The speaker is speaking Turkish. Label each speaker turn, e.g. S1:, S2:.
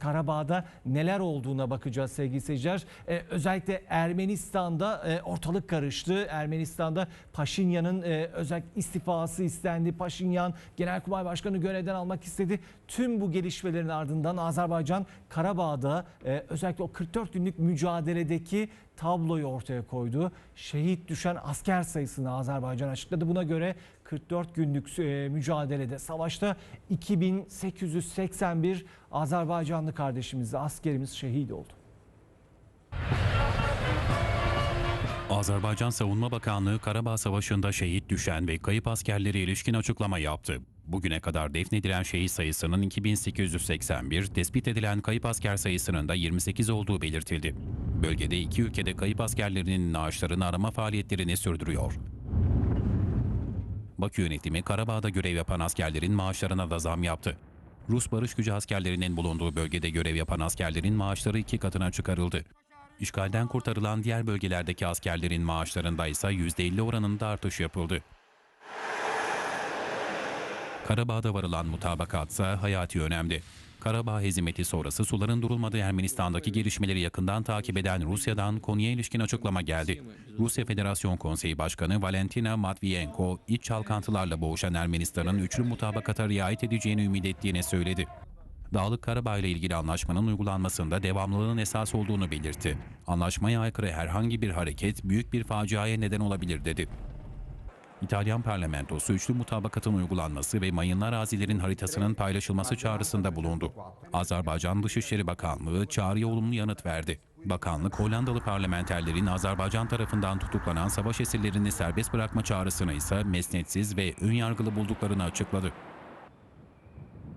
S1: Karabağ'da neler olduğuna bakacağız sevgili seyirciler. Ee, özellikle Ermenistan'da e, ortalık karıştı. Ermenistan'da Paşinyan'ın e, özel istifası istendi. Paşinyan Genelkurmay Başkanı görevden almak istedi. Tüm bu gelişmelerin ardından Azerbaycan Karabağ'da e, özellikle o 44 günlük mücadeledeki tabloyu ortaya koydu. Şehit düşen asker sayısını Azerbaycan açıkladı. Buna göre 44 günlük e, mücadelede savaşta 2881 Azerbaycanlı kardeşimiz, askerimiz şehit oldu.
S2: Azerbaycan Savunma Bakanlığı Karabağ Savaşı'nda şehit düşen ve kayıp askerlere ilişkin açıklama yaptı. Bugüne kadar defnedilen şehit sayısının 2881, tespit edilen kayıp asker sayısının da 28 olduğu belirtildi. Bölgede iki ülkede kayıp askerlerinin naaşlarını arama faaliyetlerini sürdürüyor. Bakü yönetimi Karabağ'da görev yapan askerlerin maaşlarına da zam yaptı. Rus barış gücü askerlerinin bulunduğu bölgede görev yapan askerlerin maaşları iki katına çıkarıldı. İşgalden kurtarılan diğer bölgelerdeki askerlerin maaşlarında ise %50 oranında artış yapıldı. Karabağ'da varılan mutabakatsa hayati önemli. Karabağ hezimeti sonrası suların durulmadığı Ermenistan'daki gelişmeleri yakından takip eden Rusya'dan konuya ilişkin açıklama geldi. Rusya Federasyon Konseyi Başkanı Valentina Matviyenko, iç çalkantılarla boğuşan Ermenistan'ın üçlü mutabakata riayet edeceğini ümit ettiğini söyledi. Dağlık Karabağ ile ilgili anlaşmanın uygulanmasında devamlılığın esas olduğunu belirtti. Anlaşmaya aykırı herhangi bir hareket büyük bir faciaya neden olabilir dedi. İtalyan parlamentosu üçlü mutabakatın uygulanması ve mayınlı arazilerin haritasının paylaşılması çağrısında bulundu. Azerbaycan Dışişleri Bakanlığı çağrıya olumlu yanıt verdi. Bakanlık Hollandalı parlamenterlerin Azerbaycan tarafından tutuklanan savaş esirlerini serbest bırakma çağrısını ise mesnetsiz ve önyargılı bulduklarını açıkladı.